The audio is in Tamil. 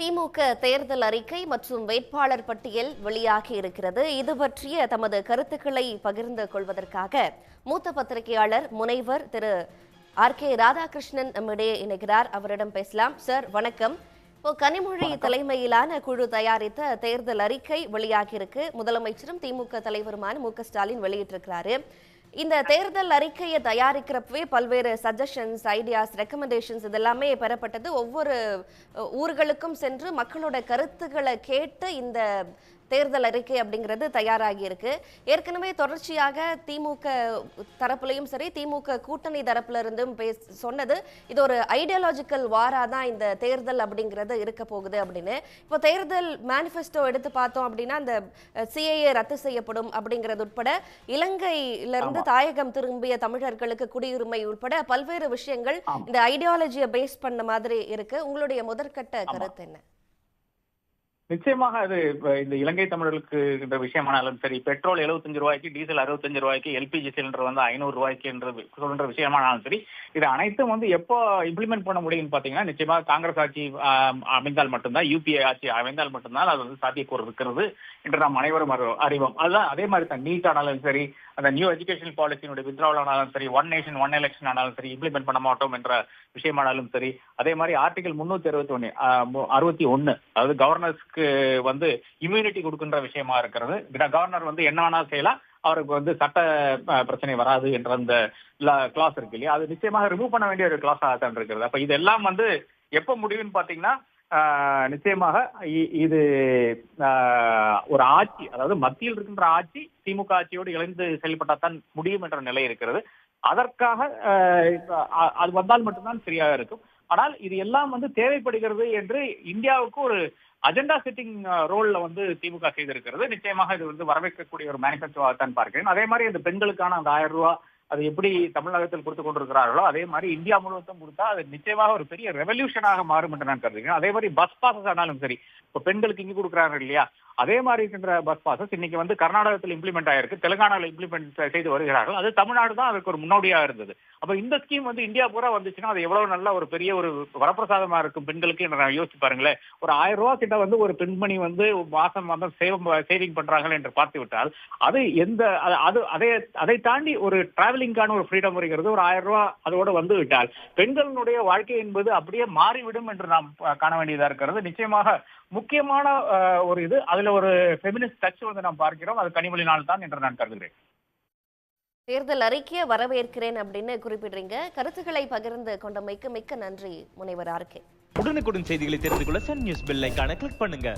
திமுக தேர்தல் அறிக்கை மற்றும் வேட்பாளர் பட்டியல் வெளியாகி இருக்கிறது. இது பற்றிய தமது கருத்துக்களை பகிர்ந்து கொள்வதற்காக மூத்த பத்திரிகையாளர் முனைவர் திரு ஆர். கே. ராதாகிருஷ்ணன் நம்மிடையே இணைகிறார். அவரிடம் பேசலாம். சார் வணக்கம். இப்போ கனிமொழி தலைமையிலான குழு தயாரித்த தேர்தல் அறிக்கை வெளியாகியிருக்கு முதலமைச்சரும் திமுக தலைவருமான மு க ஸ்டாலின் வெளியிட்டிருக்கிறாரு. இந்த தேர்தல் அறிக்கையை தயாரிக்கிறப்பவே பல்வேறு சஜஷன்ஸ் ஐடியாஸ் ரெக்கமெண்டேஷன்ஸ் இதெல்லாமே பெறப்பட்டது. ஒவ்வொரு ஊர்களுக்கும் சென்று மக்களோட கருத்துக்களை கேட்டு இந்த தேர்தல் அறிக்கை அப்படிங்கிறது தயாராகி இருக்கு ஏற்கனவே தொடர்ச்சியாக திமுக தரப்புலையும் சரி திமுக கூட்டணி தரப்புல இருந்தும் சொன்னது இது ஒரு ஐடியாலஜிக்கல் வாரா தான் இந்த தேர்தல் அப்படிங்கிறது இருக்க போகுது அப்படின்னு. இப்போ தேர்தல் மேனிஃபெஸ்டோ எடுத்து பார்த்தோம் அப்படின்னா இந்த சிஏஏ ரத்து செய்யப்படும் அப்படிங்கிறது உட்பட இலங்கையில இருந்து தாயகம் திரும்பிய தமிழர்களுக்கு குடியுரிமை உட்பட பல்வேறு விஷயங்கள் இந்த ஐடியாலஜியை பேஸ் பண்ண மாதிரி இருக்கு. உங்களுடைய முதற்கட்ட கருத்து என்ன? நிச்சயமாக அது இந்த இலங்கை தமிழர்களுக்கு என்ற விஷயமானாலும் சரி பெட்ரோல் 75 ரூபாய்க்கு டீசல் 65 ரூபாய்க்கு எல்பிஜி சிலிண்டர் வந்து ஐநூறு ரூபாய்க்கு என்று சொல்ற விஷயமானாலும் சரி இது அனைத்தும் வந்து எப்போ இம்ப்ளிமெண்ட் பண்ண முடியும்னு பாத்தீங்கன்னா நிச்சயமாக காங்கிரஸ் ஆட்சி அமைந்தால் மட்டும்தான் யூபிஏ ஆட்சி அமைந்தால் மட்டும்தான் அது வந்து சாத்தியக்கூறு இருக்கிறது என்று நாம் அனைவரும் அறிவோம். அதுதான் அதே மாதிரி தான் நீட் ஆனாலும் சரி அந்த நியூ எஜுகேஷன் பாலிசியினுடைய வித்ராவல் ஆனாலும் சரி ஒன் நேஷன் ஒன் எலெக்ஷன் ஆனாலும் சரி இம்ப்ளிமெண்ட் பண்ண மாட்டோம் என்ற விஷயமானாலும் சரி அதே மாதிரி ஆர்டிகல் முன்னூத்தி அறுபத்தி ஒன்னு அறுபத்தி ஒன்னு அதாவது அவருக்கு வந்து இம்யூனிட்டி கொடுக்கின்ற விஷயமா இருக்கிறது. கவர்னர் வந்து என்ன செய்யலாம். அவருக்கு வந்து சட்ட பிரச்சனை வராது என்ற அந்த கிளாஸ் இருக்கு இல்லையா? அது நிச்சயமாக ரிமூவ் பண்ண வேண்டிய ஒரு கிளாஸ் தான் இருக்கிறது. அப்ப இதெல்லாம் வந்து எப்ப முடியும்னு பாத்தீங்கன்னா ஆஹ், நிச்சயமாக இ- இது ஆஹ், ஒரு ஆட்சி அதாவது மத்தியில் இருக்கின்ற ஆட்சி திமுக ஆட்சியோடு இணைந்து செயல்பட்டால்தான் முடியும் என்ற நிலை இருக்கிறது. அதற்காக ஆஹ், அது வந்தால் மட்டும்தான் சரியாக இருக்கும். ஆனால் இது எல்லாம் வந்து தேவைப்படுகிறது என்று இந்தியாவுக்கு ஒரு அஜெண்டா செட்டிங் ரோல்ல வந்து திமுக செய்திருக்கிறது. நிச்சயமாக இது வந்து வரவேற்கக்கூடிய ஒரு மேனிஃபெஸ்டோவாக தான் பார்க்கிறேன். அதே மாதிரி இந்த பெண்களுக்கான அந்த ஆயிரம் ரூபாய் அது எப்படி தமிழகத்தில் கொடுத்து கொண்டிருக்கிறார்களோ அதே மாதிரி இந்தியா முழுவதும் கொடுத்தா அது நிச்சயமாக ஒரு பெரிய ரெவல்யூஷனாக மாறும் என்று நான் கருதுகிறேன். அதே மாதிரி பஸ் பாசஸ் ஆனாலும் சரி இப்போ பெண்களுக்கு இங்க கொடுக்குறாங்க இல்லையா? அதே மாதிரி இருக்கின்ற பஸ் பாசஸ் இன்னைக்கு வந்து கர்நாடகத்தில் இம்ப்ளிமெண்ட் ஆயிருக்கு தெலுங்கானாவில் இம்ப்ளிமெண்ட் செய்து வருகிறார்கள். அது தமிழ்நாடு தான் அதுக்கு ஒரு முன்னோடியா இருந்தது. அப்ப இந்த ஸ்கீம் வந்து இந்தியா பூரா வந்துச்சுன்னா அது எவ்வளவு நல்ல ஒரு பெரிய ஒரு வரப்பிரசாதமா இருக்கும் பெண்களுக்கு என்று நான் யோசிச்சு பாருங்களேன். ஒரு ஆயிரம் ரூபா கிட்ட வந்து ஒரு பெண்மணி வந்து மாசம் மாதம் சேவ் சேவிங் பண்றாங்க என்று பார்த்து விட்டால் அது எந்த அது- அதை அதை தாண்டி ஒரு டிராவலிங்கான ஒரு ஃப்ரீடம் வருகிறது. ஒரு ஆயிரம் ரூபாய் அதோட வந்து விட்டால். பெண்களுடைய வாழ்க்கை என்பது அப்படியே மாறிவிடும் என்று நாம் காண வேண்டியதா இருக்கிறது. நிச்சயமாக முக்கியமான ஒரு இது. அதுல ஒரு ஃபெமினிஸ்ட் டச் வந்து நாம் பார்க்கிறோம். அது கனிமொழினால் தான் என்று நான் கருதுகிறேன். தேர்தல் அறிக்கையை வரவேற்கிறேன் அப்படின்னு குறிப்பிடுறீங்க. கருத்துக்களை பகிர்ந்து கொண்டமைக்கு மிக்க நன்றி முனைவர் ஆர்கே உடனுக்குடன் செய்திகளை தெரிந்து கொள்ள சன் நியூஸ் பெல் ஐகானை கிளிக் பண்ணுங்க.